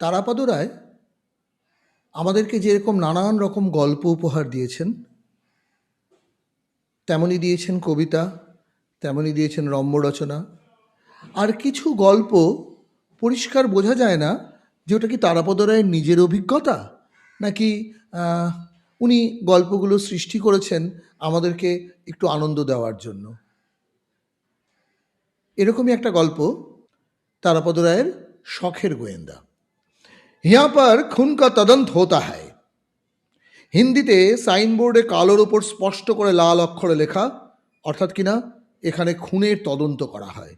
তারাপদ রায় আমাদেরকে যেরকম নানান রকম গল্প উপহার দিয়েছেন, তেমনই দিয়েছেন কবিতা, তেমনই দিয়েছেন রম্য রচনা আর কিছু গল্প পরিষ্কার বোঝা যায় না যে ওটা কি তারাপদ রায়ের নিজের অভিজ্ঞতা? নাকি উনি গল্পগুলো সৃষ্টি করেছেন আমাদেরকে একটু আনন্দ দেওয়ার জন্য? এরকমই একটা গল্প তারাপদ রায়ের শখের গোয়েন্দা। यहाँ पर খুন কা তদন্ত হোতা है হিন্দিতে সাইনবোর্ডে কালোর ওপর স্পষ্ট করে লাল অক্ষরে লেখা অর্থাৎ কিনা এখানে খুনের তদন্ত করা হয়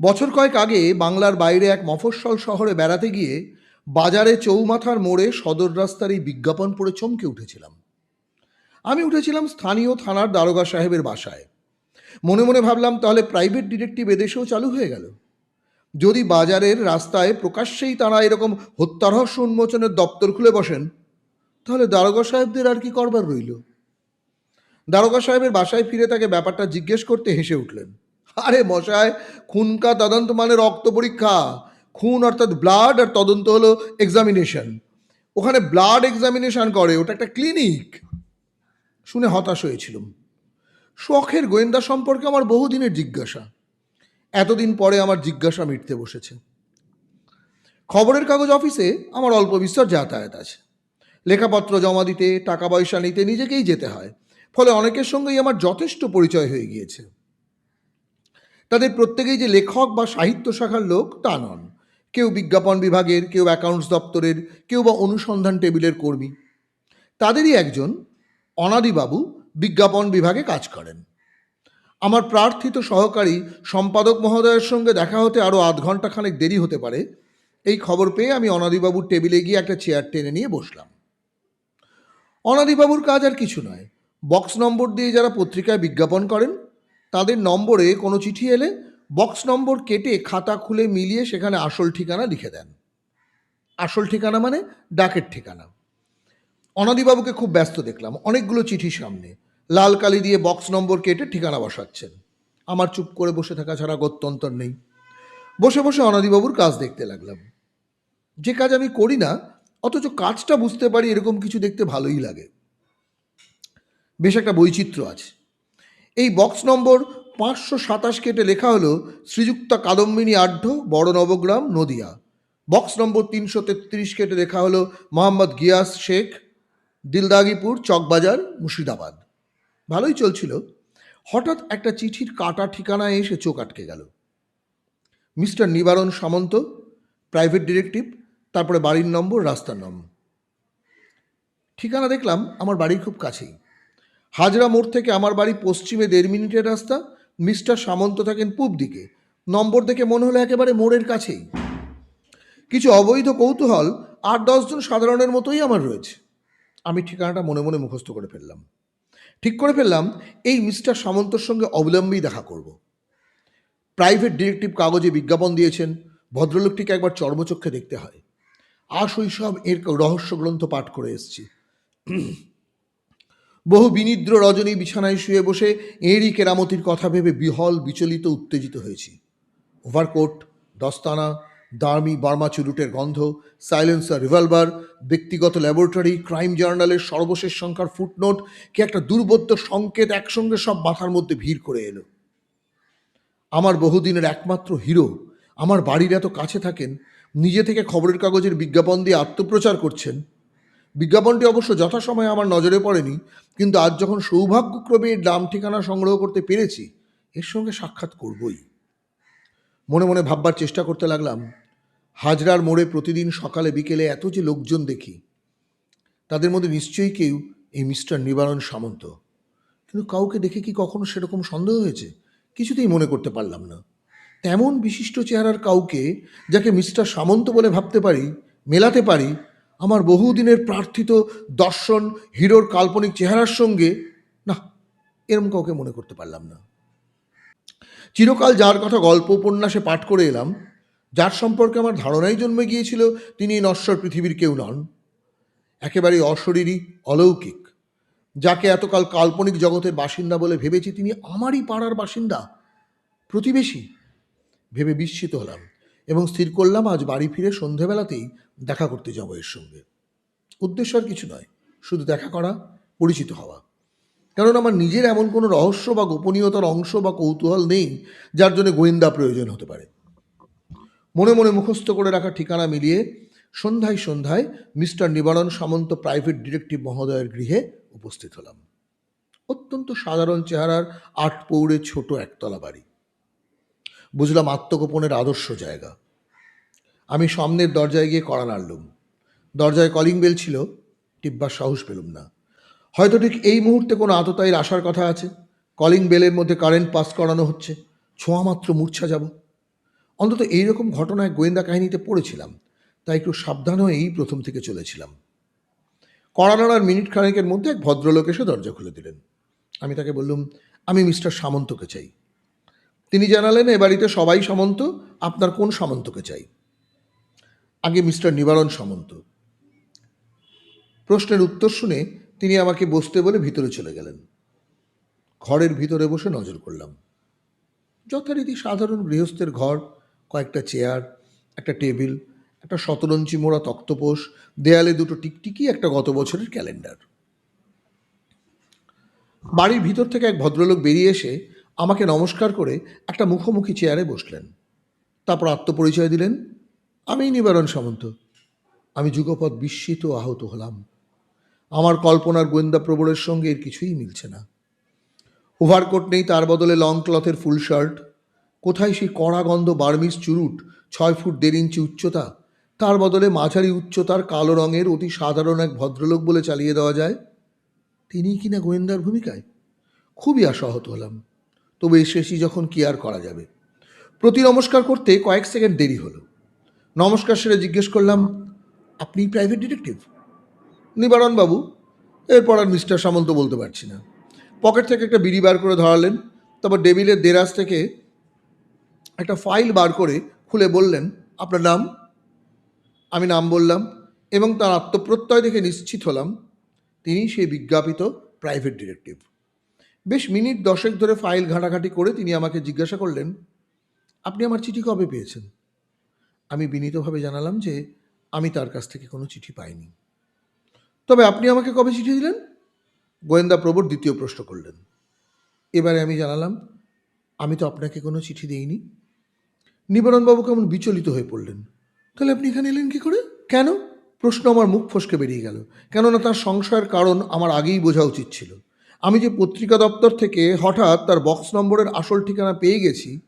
বছর কয়েক আগে বাংলার বাইরে এক মফস্বল শহরে বেড়াতে গিয়ে বাজারে চৌমাথার মোড়ে সদর রাস্তার এই বিজ্ঞাপন পড়ে চমকে উঠেছিলাম আমি উঠেছিলাম স্থানীয় থানার দারোগা সাহেবের বাসায় মনে মনে ভাবলাম তাহলে প্রাইভেট ডিটেকটিভ এদেশেও চালু হয়ে গেল যদি বাজারের রাস্তায় প্রকাশ্যেই তারা এরকম হত্যারহস্য উন্মোচনের দপ্তর খুলে বসেন, তাহলে দারোগা সাহেবদের আর কি করবার রইল? দারোগা সাহেবের বাসায় ফিরে তাকে ব্যাপারটা জিজ্ঞেস করতে হেসে উঠলেন। আরে মশায়, খুনকা তদন্ত মানে রক্ত পরীক্ষা। খুন অর্থাৎ ব্লাড আর তদন্ত হলো এক্সামিনেশন ওখানে ব্লাড এক্সামিনেশন করে, ওটা একটা ক্লিনিক শুনে হতাশ হয়েছিলাম। শখের গোয়েন্দা সম্পর্কে আমার বহুদিনের জিজ্ঞাসা। এতদিন পরে আমার জিজ্ঞাসা মিটতে বসেছে। খবরের কাগজ অফিসে আমার অল্প বিস্তর যাতায়াত আছে। লেখাপত্র জমা দিতে, টাকা পয়সা নিতে নিজেকেই যেতে হয়। ফলে অনেকের সঙ্গেই আমার যথেষ্ট পরিচয় হয়ে গিয়েছে। তাদের প্রত্যেকেই যে লেখক বা সাহিত্য শাখার লোক, তা নন। কেউ বিজ্ঞাপন বিভাগের, কেউ অ্যাকাউন্টস দপ্তরের, কেউ বা অনুসন্ধান টেবিলের কর্মী। তাদেরই একজন অনাদিবাবু বিজ্ঞাপন বিভাগে কাজ করেন। আমার প্রার্থিত সহকারী সম্পাদক মহোদয়ের সঙ্গে দেখা হতে আরও আধ ঘণ্টা খানেক দেরি হতে পারে। এই খবর পেয়ে আমি অনাদিবাবুর টেবিলে গিয়ে একটা চেয়ার টেনে নিয়ে বসলাম। অনাদিবাবুর কাজ আর কিছু নয়। বক্স নম্বর দিয়ে যারা পত্রিকায় বিজ্ঞাপন করেন, তাদের নম্বরে কোনো চিঠি এলে বক্স নম্বর কেটে খাতা খুলে মিলিয়ে সেখানে আসল ঠিকানা লিখে দেন। আসল ঠিকানা মানে ডাকের ঠিকানা। অনাদিবাবুকে খুব ব্যস্ত দেখলাম। অনেকগুলো চিঠি সামনে। লাল কালি দিয়ে বক্স নম্বর কেটে ঠিকানা বসাচ্ছেন। আমার চুপ করে বসে থাকা ছাড়া গত্যন্তর নেই। বসে বসে অনাদিবাবুর কাজ দেখতে লাগলাম। যে কাজ আমি করি না, অথচ কাজটা বুঝতে পারি এরকম কিছু দেখতে ভালোই লাগে। বেশ একটা বৈচিত্র্য আছে। এই বক্স নম্বর পাঁচশো সাতাশ কেটে লেখা হলো, শ্রীযুক্তা কাদম্বিনী আঢ্য বড় নবগ্রাম, নদিয়া। বক্স নম্বর তিনশো তেত্রিশ কেটে লেখা হলো, মোহাম্মদ গিয়াস শেখ, দিলদাগিপুর, চকবাজার, মুর্শিদাবাদ। ভালোই চলছিল। হঠাৎ একটা চিঠির কাটা ঠিকানায় এসে চোখ আটকে গেল। মিস্টার নিবারণ সামন্ত, প্রাইভেট ডিরেক্টিভ, তারপরে বাড়ির নম্বর, রাস্তার নম্বর। ঠিকানা দেখলাম আমার বাড়ির খুব কাছেই। হাজরা মোড় থেকে আমার বাড়ি পশ্চিমে দেড় মিনিটের রাস্তা। মিস্টার সামন্ত থাকেন পূব দিকে। নম্বর দেখে মনে হলো একেবারে মোড়ের কাছেই। কিছু অবৈধ কৌতূহল আট দশজন সাধারণের মতোই আমার রয়েছে। আমি ঠিকানাটা মনে মনে মুখস্থ করে ফেললাম। ঠিক করে ফেললাম, এই মিস্টার সামন্তর সঙ্গে অবিলম্বেই দেখা করব। প্রাইভেট ডিরেক্টিভ কাগজে বিজ্ঞাপন দিয়েছেন ভদ্রলোকটিকে একবার চর্মচক্ষে দেখতে হয়। আ শৈশব এর রহস্য গ্রন্থ পাঠ করে এসছি। বহু বিনিদ্র রজনী বিছানায় শুয়ে বসে এঁরই কেরামতির কথা ভেবে বিহল, বিচলিত, উত্তেজিত হয়েছি। ওভারকোট, দস্তানা দার্মি বার্মা চুরুটের গন্ধ সাইলেন্সার রিভলভার ব্যক্তিগত ল্যাবরেটরি ক্রাইম জার্নালের সর্বশেষ সংখ্যার ফুটনোট কি একটা দুর্বোধ্য সংকেত একসঙ্গে সব মাথার মধ্যে ভিড় করে এলো। আমার বহুদিনের একমাত্র হিরো আমার বাড়ির এত কাছে থাকেন, নিজে থেকে খবরের কাগজের বিজ্ঞাপন দিয়ে আত্মপ্রচার করছেন। বিজ্ঞাপনটি অবশ্য যথাসময়ে আমার নজরে পড়েনি, কিন্তু আজ যখন সৌভাগ্যক্রমে নাম ঠিকানা সংগ্রহ করতে পেরেছি, এর সঙ্গে সাক্ষাৎ করবই। মনে মনে ভাববার চেষ্টা করতে লাগলাম হাজরার মোড়ে প্রতিদিন সকালে বিকেলে এত যে লোকজন দেখি, তাদের মধ্যে নিশ্চয়ই কেউ এই মিস্টার নিবারণ সামন্ত। কিন্তু কাউকে দেখে কি কখনো সেরকম সন্দেহ হয়েছে? কিছুতেই মনে করতে পারলাম না। তেমন বিশিষ্ট চেহারার কাউকে যাকে মিস্টার সামন্ত বলে ভাবতে পারি, মেলাতে পারি, আমার বহুদিনের প্রার্থিত দর্শন, হিরোর কাল্পনিক চেহারার সঙ্গে, না, এরম কাউকে মনে করতে পারলাম না। চিরকাল যার কথা গল্প উপন্যাসে পাঠ করে এলাম যার সম্পর্কে আমার ধারণাই জন্মে গিয়েছিল, তিনি নশ্বর পৃথিবীর কেউ নন। একেবারে অশরীরী, অলৌকিক। যাকে এতকাল কাল্পনিক জগতের বাসিন্দা বলে ভেবেছি তিনি আমারই পাড়ার বাসিন্দা। প্রতিবেশী, ভেবে বিস্মিত হলাম এবং স্থির করলাম, আজ বাড়ি ফিরে সন্ধেবেলাতেই দেখা করতে যাব এর সঙ্গে। উদ্দেশ্য আর কিছু নয়, শুধু দেখা করা, পরিচিত হওয়া। কারণ আমার নিজের এমন কোনো রহস্য বা গোপনীয়তার অংশ বা কৌতূহল নেই, যার জন্য গোয়েন্দা প্রয়োজন হতে পারে। মনে মনে মুখস্থ করে রাখা ঠিকানা মিলিয়ে সন্ধ্যায় সন্ধ্যায় মিস্টার নিবারণ সামন্ত প্রাইভেট ডিটেকটিভ মহোদয়ের গৃহে উপস্থিত হলাম। অত্যন্ত সাধারণ চেহারার আট পৌড়ে ছোট একতলা বাড়ি। বুঝলাম আত্মগোপনের আদর্শ জায়গা। আমি সামনের দরজায় গিয়ে কড়া নাড়লুম। দরজায় কলিং বেল ছিল টিব্বার সাহস পেলুম না। হয়তো ঠিক এই মুহূর্তে কোনো আততায়ীর আসার কথা আছে। কলিং বেলের মধ্যে কারেন্ট পাস করানো হচ্ছে। ছোঁয়া মাত্র মূর্ছা যাব। অন্তত এইরকম ঘটনায় গোয়েন্দা কাহিনীতে পড়েছিলাম, তাই একটু সাবধান হয়েই প্রথম থেকে চলেছিলাম। কড়ানাড়ার মিনিট খানেকের মধ্যে এক ভদ্রলোক এসে দরজা খুলে দিলেন। আমি তাকে বললুম, আমি মিস্টার সামন্তকে চাই। তিনি জানালেন, এ বাড়িতে সবাই সামন্ত, আপনার কোন সামন্তকে চাই? আগে মিস্টার নিবারণ সামন্ত। প্রশ্নের উত্তর শুনে তিনি আমাকে বসতে বলে ভিতরে চলে গেলেন। ঘরের ভিতরে বসে নজর করলাম। যথারীতি সাধারণ গৃহস্থের ঘর কয়েকটা চেয়ার, একটা টেবিল, একটা শতরঞ্চি মোড়া তক্তপোষ, দেয়ালে দুটো টিকটিকি, একটা গত বছরের ক্যালেন্ডার। বাড়ির ভিতর থেকে এক ভদ্রলোক বেরিয়ে এসে আমাকে নমস্কার করে একটা মুখোমুখি চেয়ারে বসলেন। তারপর আত্মপরিচয় দিলেন আমিই নিবারণ সামন্ত। আমি যুগপৎ বিস্মিত আহত হলাম। আমার কল্পনার গোয়েন্দা প্রবলের সঙ্গে এর কিছুই মিলছে না। ওভারকোট নেই তার বদলে লং ক্লথের ফুল শার্ট কোথায় সেই কড়া গন্ধ বার্মিস চুরুট, ছয় ফুট দেড় ইঞ্চি উচ্চতা? তার বদলে মাঝারি উচ্চতার কালো রঙের অতি সাধারণ এক ভদ্রলোক বলে চালিয়ে দেওয়া যায়। তিনিই কিনা গোয়েন্দার ভূমিকায়? খুবই আশাহত হলাম। তবে শেষই যখন কি আর করা যাবে? প্রতি নমস্কার করতে কয়েক সেকেন্ড দেরি হলো। নমস্কার সেরে জিজ্ঞেস করলাম, আপনি প্রাইভেট ডিটেকটিভ নিবারণ বাবু। এরপর আর মিস্টার সামন্ত বলতে পারছি না। পকেট থেকে একটা বিড়ি বার করে ধরালেন, তারপর ডেবিলের দেরাজ থেকে একটা ফাইল বার করে খুলে বললেন, আপনার নাম? আমি নাম বললাম এবং তার আত্মপ্রত্যয় দেখে নিশ্চিত হলাম, তিনি সেই বিজ্ঞাপিত প্রাইভেট ডিটেকটিভ বেশ মিনিট দশেক ধরে ফাইল ঘাঁটাঘাঁটি করে তিনি আমাকে জিজ্ঞাসা করলেন, আপনি আমার চিঠি কবে পেয়েছেন? আমি বিনীতভাবে জানালাম যে আমি তার কাছ থেকে কোনো চিঠি পাইনি। তবে আপনি আমাকে কবে চিঠি দিলেন? গোয়েন্দা প্রবর দ্বিতীয় প্রশ্ন করলেন। এবারে আমি জানালাম, আমি তো আপনাকে কোনো চিঠি দেইনি। নিবারণবাবু কেমন বিচলিত হয়ে পড়লেন। তাহলে আপনি এখানে এলেন কি করে? কেন? প্রশ্ন আমার মুখ ফসকে বেরিয়ে গেল। কেননা তার সংশয়ের কারণ আমার আগেই বোঝা উচিত ছিল। আমি যে পত্রিকা দপ্তর থেকে হঠাৎ তার বক্স নম্বরের আসল ঠিকানা পেয়ে গেছি,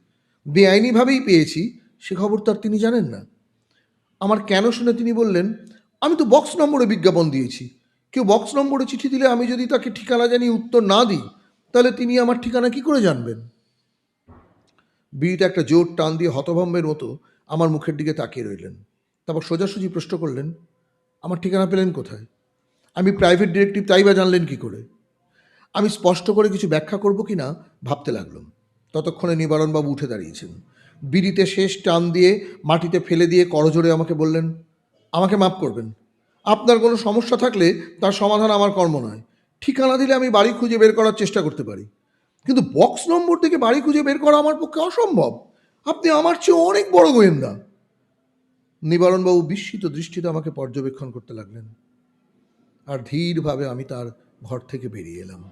বেআইনিভাবেই পেয়েছি, সে খবর তার তিনি জানেন না। আমার কেন শুনে তিনি বললেন, আমি তো বক্স নম্বরে বিজ্ঞাপন দিয়েছি। কেউ বক্স নম্বরে চিঠি দিলে আমি যদি তাকে ঠিকানা জানিয়ে উত্তর না দিই, তাহলে তিনি আমার ঠিকানা কি করে জানবেন? বিড়িতে একটা জোর টান দিয়ে হতভম্বের মতো আমার মুখের দিকে তাকিয়ে রইলেন। তারপর সোজাসুজি প্রশ্ন করলেন, আমার ঠিকানা পেলেন কোথায়? আমি প্রাইভেট ডিরেক্টিভ তাই বা জানলেন কি করে? আমি স্পষ্ট করে কিছু ব্যাখ্যা করব কি না ভাবতে লাগলাম। ততক্ষণে নিবারণবাবু উঠে দাঁড়িয়েছেন। বিড়িতে শেষ টান দিয়ে মাটিতে ফেলে দিয়ে করজোরে আমাকে বললেন, আমাকে মাফ করবেন। আপনার কোনো সমস্যা থাকলে তার সমাধান আমার কর্ম নয়। ঠিকানা দিলে আমি বাড়ি খুঁজে বের করার চেষ্টা করতে পারি। কিন্তু বক্স নম্বর থেকে বাড়ি খুঁজে বের করা আমার পক্ষে অসম্ভব। আপনি আমার চেয়ে অনেক বড় গোয়েন্দা। নিবারণবাবু বিস্মিত দৃষ্টিতে আমাকে পর্যবেক্ষণ করতে লাগলেন। আর ধীরভাবে আমি তার ঘর থেকে বেরিয়ে এলাম।